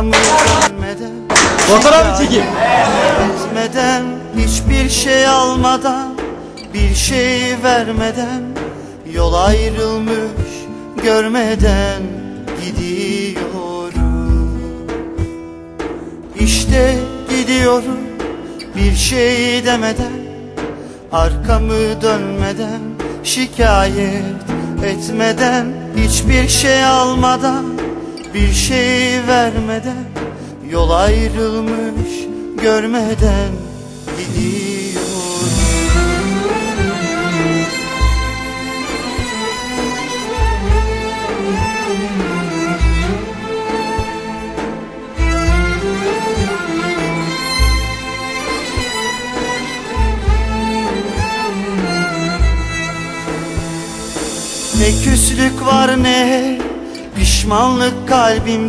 yağmur gelmeden Fotoğraf çekeyim? Ezmeden hiçbir şey almadan Bir şey vermeden Yol ayrılmış görmeden gidiyorum. İşte gidiyorum bir şey demeden Arkamı dönmeden şikayet etmeden Hiçbir şey almadan bir şey vermeden Yol ayrılmış görmeden gidiyorum. Ne küslük var ne pişmanlık kalbim